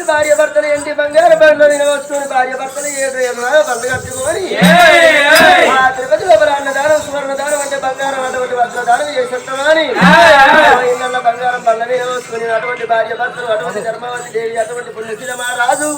అటువంటి భార్య భర్తలు ఏంటి? బంగారు బండ్లు వినవచ్చుకుని భార్య భర్తలు ఏడు ఏడు బండ్లు కట్టుకొని ఆ తిరుపతి లోపల అన్నదానం సువర్ణ దానం అంటే బంగారం అటువంటి వస్త్ర దానం చేసేస్తామని ఇళ్ళ బంగారం బండ్ల వేసుకుని అటువంటి భార్య భర్తలు అటువంటి ధర్మవతి దేవి అటువంటి పుణ్యశీల మహారాజు.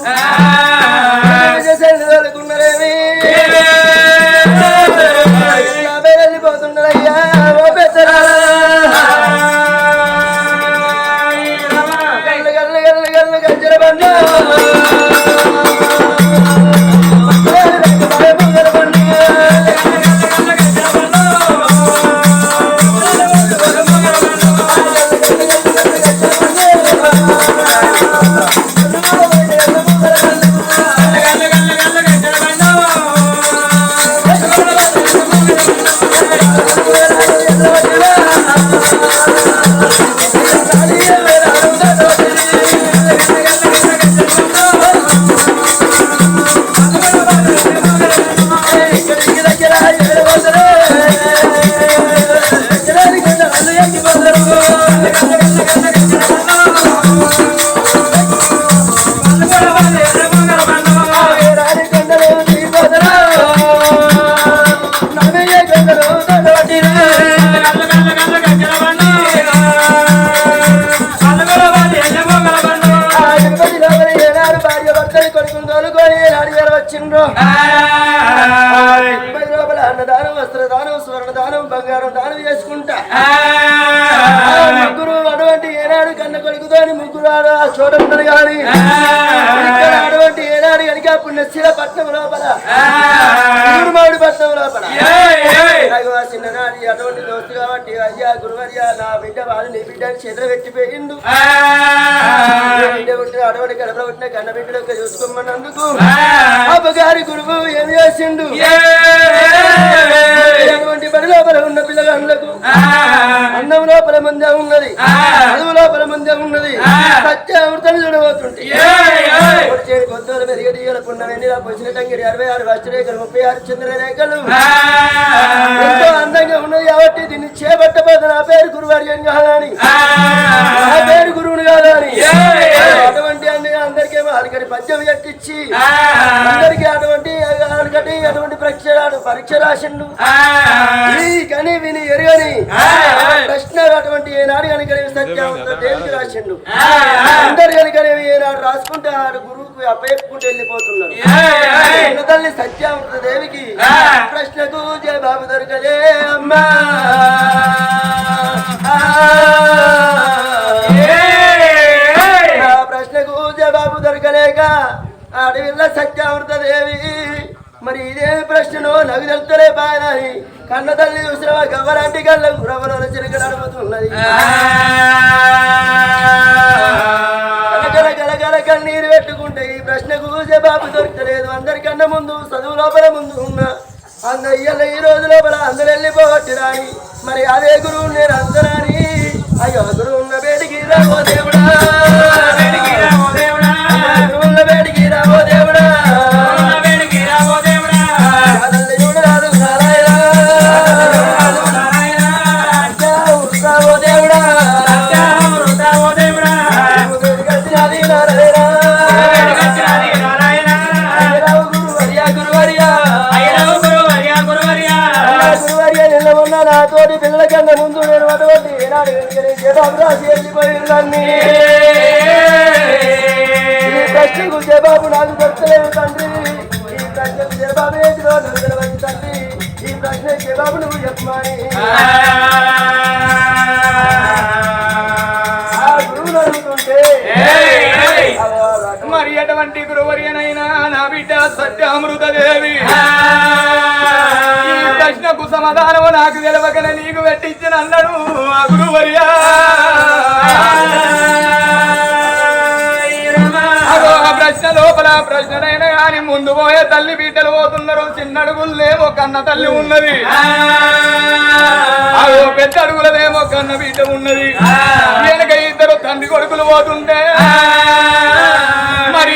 ముగ్గురు అటువంటి ఏనాడు కన్న కొడుకుతోని ముగ్గురు ఉన్నారు కానీ అటువంటి ఏనాడు కనుక పుణ్యశీల పట్నం లోపల. మామిడి పట్నం లోపల. చిన్ననాటి అటువంటి దోస్తు కాబట్టి అయ్యా గురువర్య నా బిడ్డ వాళ్ళు నీ బిడ్డ చేతులు పెట్టిపోయిండు. బిడ్డ పుట్టిన అటువంటి కడప పుట్టిన కన్న బిడ్డలు చూసుకోమన్నందుకు అబ్బగారి గురువు ఏం చేసిండు? ఉన్నది. చదువు లోపల మందే ఉన్నది. సత్య అమృతం చూడబోతుంటే. పొచ్చిన అరవై ఆరు ముప్పై ఆరు చంద్రరేఖలు. ఎంతో అందంగా ఉన్నది కాబట్టి దీన్ని చేపట్టబోదు నా పేరు గురువర్యం కాదని. నా పేరు గురువుని కాదని. అటువంటి అన్ని అందరికేమో అలకటి పద్యం ఎక్కిచ్చి అందరికీ అటువంటి అటువంటి పరీక్ష పరీక్ష రాసిండు. రాసిండు అందరు కనుక ఏనాడు రాసుకుంటే ఆడు గురువుకు అప్పచెప్పుకుంటూ వెళ్ళిపోతున్నారు. తల్లి సత్యామృత దేవికి ప్రశ్నకు జవాబు దొరకలే అమ్మా. ప్రశ్నకు జవాబు దొరకలేక అడవిలో సత్యామృత దేవి మరి ఇదేమి ప్రశ్నను నాకు తెలుస్తలే బాయనని కన్న తల్లి చూసిన గవ్వలాంటి కళ్ళ గురవల చిరకలు అడుగుతున్నది దొరకలేదు అందరికన్నా ముందు చదువు లోపల ముందు ఉన్న అందయ్యల ఈ రోజు లోపల అందరు వెళ్ళిపోవట్టి రాని మరి అదే గురువు నేను అందరాని అయ్యో గురువు ఉన్న బేడికి రాబోతే నాతోటి పిల్లల కన్నా ముందు నేను అటువంటి ఏనాడు వెనుకనే జవాబు రాసి వెళ్ళిపోయిందని ఈ ప్రశ్నకు జవాబు నాకు దొరకలేదు తండ్రి. ఈ ప్రశ్నకు జవాబు తండ్రి. ఈ ప్రశ్న జవాబు నువ్వు చెప్పమని మరి ఎటువంటి గురువర్యనైనా నా బిడ్డ సత్యామృత దేవి ఈ ప్రశ్నకు సమాధానము నాకు తెలవకనే నీకు పెట్టించిన అన్నాడు ఆ గురువర్యా. ఆ ప్రశ్న లోపల ప్రశ్నలైన కానీ ముందు పోయే తల్లి బిడ్డలు పోతున్నారు. చిన్నడుగులేమో కన్న తల్లి ఉన్నది. అదో పెద్ద అడుగులదేమో కన్న బిడ్డ ఉన్నది. వెనక ఇద్దరు తండ్రి కొడుకులు పోతుంటే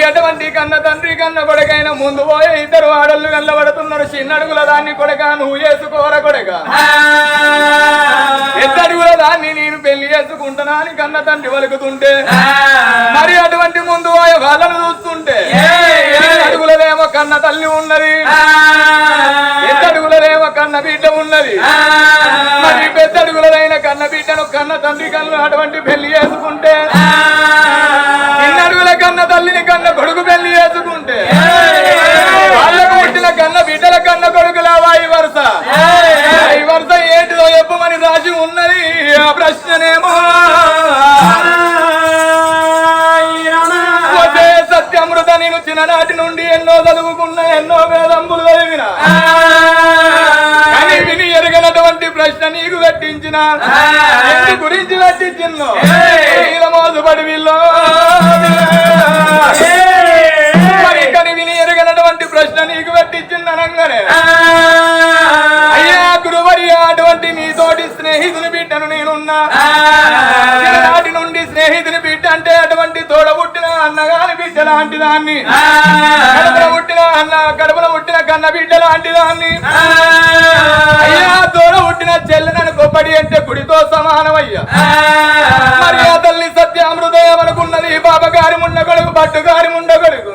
ఎటువంటి కన్న తండ్రి కన్న కొడకైన ముందు పోయే ఇద్దరు ఆడళ్ళు చిన్న చిన్నడుగుల దాన్ని కొడక నువ్వు చేసుకోర కొడక? ఎత్తడుగుల దాన్ని నేను పెళ్ళి చేసుకుంటున్నా అని కన్న తండ్రి వలుకుతుంటే మరి అటువంటి ముందు పోయే వాళ్ళను చూస్తుంటే అడుగులదేమో కన్న తల్లి ఉన్నది. ఎత్తడుగులదేమో కన్న బిడ్డ ఉన్నది. మరి పెద్దడుగులైన కన్న బిడ్డను కన్న తండ్రి కన్ను అటువంటి పెళ్ళి చేసుకుంటే పెట్టించిన ఎందు గురించి పెట్టించిన్నో నీల మోసపడి వీళ్ళు. మరి కానీ విని ఎరగనటువంటి ప్రశ్న నీకు పెట్టించింది అనగానే. అయ్యా గురువరి అటువంటి నీతోటి స్నేహితుని బిడ్డను నేనున్నా. నాటి నుండి స్నేహితుని బిడ్డ అంటే అటువంటి తోడ పుట్టిన అన్నగాని బిడ్డ లాంటి దాన్ని. కడుపున పుట్టిన అన్న కడుపున పుట్టిన కన్న బిడ్డ లాంటి దాన్ని. అయ్యా తోడ పుట్టిన చెల్లెనని గొప్పడి అంటే గుడితో సమానమయ్యా. మరి ఆ. తల్లి సత్యామృదయం అనుకున్నది బాబగారి ముండ కొడుకు పట్టుగారి ముండ కొడుకు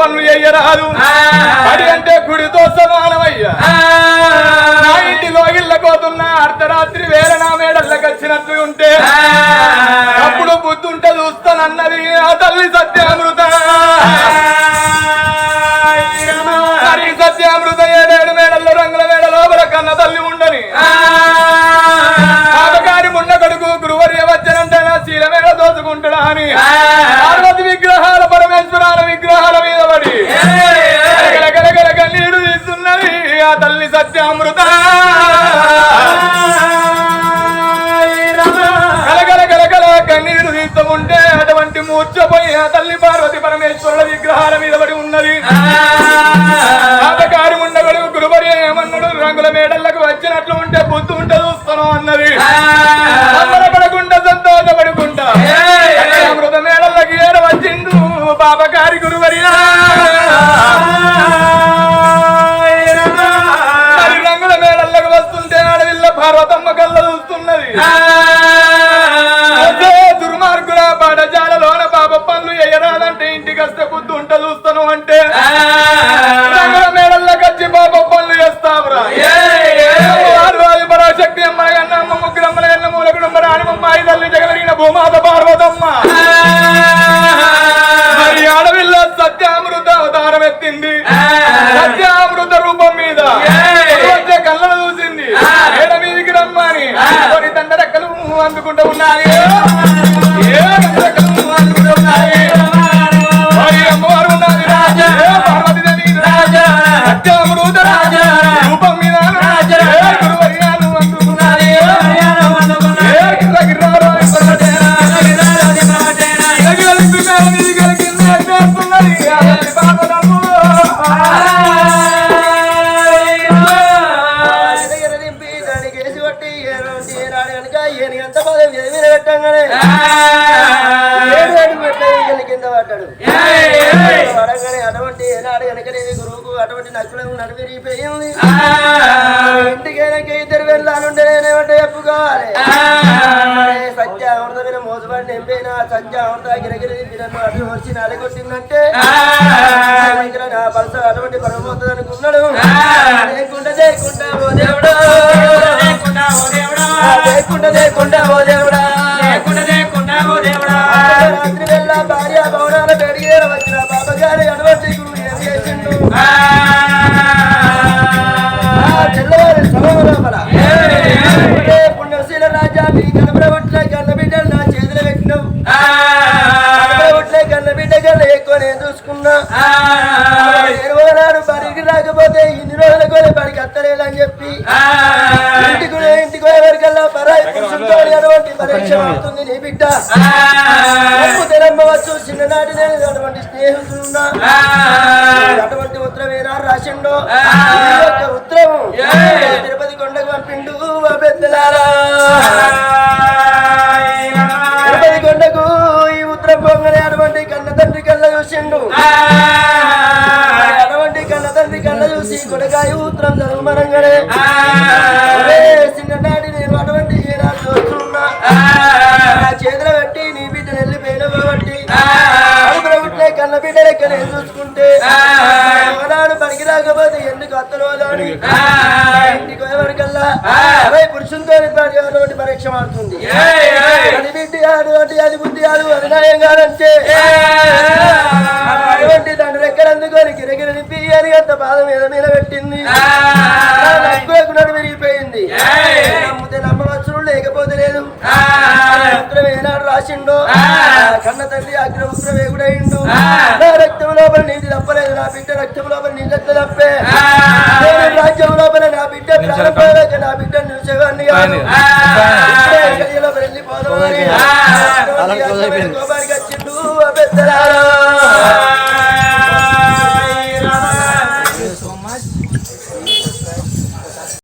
పనులు చెయ్యరాదు పడి అంటే గుడితో సమానమయ్యా నా ఇంటిలో ఇళ్ళకోతున్న అర్ధరాత్రి వేళ నా మేడళ్ళకి వచ్చినట్టు ఉంటే అప్పుడు బుద్ధి ఉంటే చూస్తానన్నది ఆ తల్లి సత్యామృత. పరమేశ్వరుల విగ్రహాల మీద పడి ఉన్నది. పాపకారి ఉండగడు గురువరి ఏమన్నాడు రంగుల మేడలకు వచ్చినట్లు ఉంటే బుద్ధి ఉంటే చూస్తాను అన్నది. పడకుండా సంతోషపడుకుంటా అమృత మేడలకి ఏడ వచ్చిండు పాపకారి గురువరి మరి రంగుల మేడలకు వస్తుంటే అడవిల్ల పార్వతమ్మ కళ్ళ చూస్తున్నది. మేడల్లోకి వచ్చి పాప పనులు చేస్తావురా పరాశక్తి అమ్మ కన్నా అమ్మ ముగ్గురమ్మల కన్నా మూలకుడమ్మ రాణిమమ్మ ఐదు తల్లి జగలిగిన భూమాత పార్వతమ్మ మరి సత్యామృత అవతారం ఎత్తింది సత్యామృత రూపం మీద కళ్ళను చూసింది. ఏడ మీదికి రమ్మని. కొన్ని దండ రెక్కలు అందుకుంటూ ఉన్నాయి. ఏని ఎంత బాధ మీద పెట్టంగానే. ఈయన కింద పడ్డాడు. పడగానే అటువంటి ఏనాడు కనుకనేది గురువుకు అటువంటి నక్కులను నడిపిరిగిపోయింది ఇంటికైనాక ఇద్దరు వెళ్ళానుండేనేమంటే చెప్పుకోవాలి. సత్య అమృతమైన మోసపడి నింపైన సత్య అమృత గిరగిరి నన్ను అటు వచ్చి నాలుగొట్టిందంటే దగ్గర నా పలస అటువంటి పరమవుతుంది అనుకున్నాడు లేకుండా దేవుడా. లేకుండా లేకుండా ఓ దేవుడా తెరమ్మవచ్చు చిన్ననాటి నేను అటువంటి స్నేహితులున్నా. అటువంటి ఉత్తరం ఏనా రాసిండో ఒక ఉత్తరం తిరుపతి కొండకు పంపిండు మా పెద్దలారా తిరుపతి కొండకు ఈ ఉత్తరం పొంగనే అటువంటి కన్న తండ్రి కళ్ళ చూసిండు. అటువంటి కన్న తండ్రి కళ్ళ చూసి కొడగాయి ఉత్తరం చదువుమనంగానే చిన్ననాటి నేను అటువంటి నేను చూసుకుంటే ఒకనాడు పనికి రాకపోతే ఎందుకు అత్తను అని ఇంటికి ఎవరికల్లా అరవై పురుషులతో అటువంటి పరీక్ష మారుతుంది. అది బిడ్డ ఆడు అంటే అది బుద్ధి ఆడు అది న్యాయం కాదంటే. అటువంటి తండ్రి ఎక్కడ అందుకొని గిరగిరి నింపి అని అంత బాధ మీద మీద పెట్టింది. విరిగిపోయింది. నమ్మితే నమ్మవచ్చును లేకపోతే లేదు. ఉత్తరం ఏనాడు రాసిండో. కన్న తండ్రి అగ్ర ఉత్తరం వేగుడైండు నా రక్తం లోపల నీటి తప్పలేదు. నా బిడ్డ రక్తం లోపల నీళ్ళ తప్పే రాజ్యం లోపల నా బిడ్డ ప్రారంభాలకు నా బిడ్డ నిలిచేవాడిని కాదు. ఇప్పుడే గడియలో వెళ్ళిపోదామని గోపాలికి వచ్చిండు. ఆ పెద్దలారా.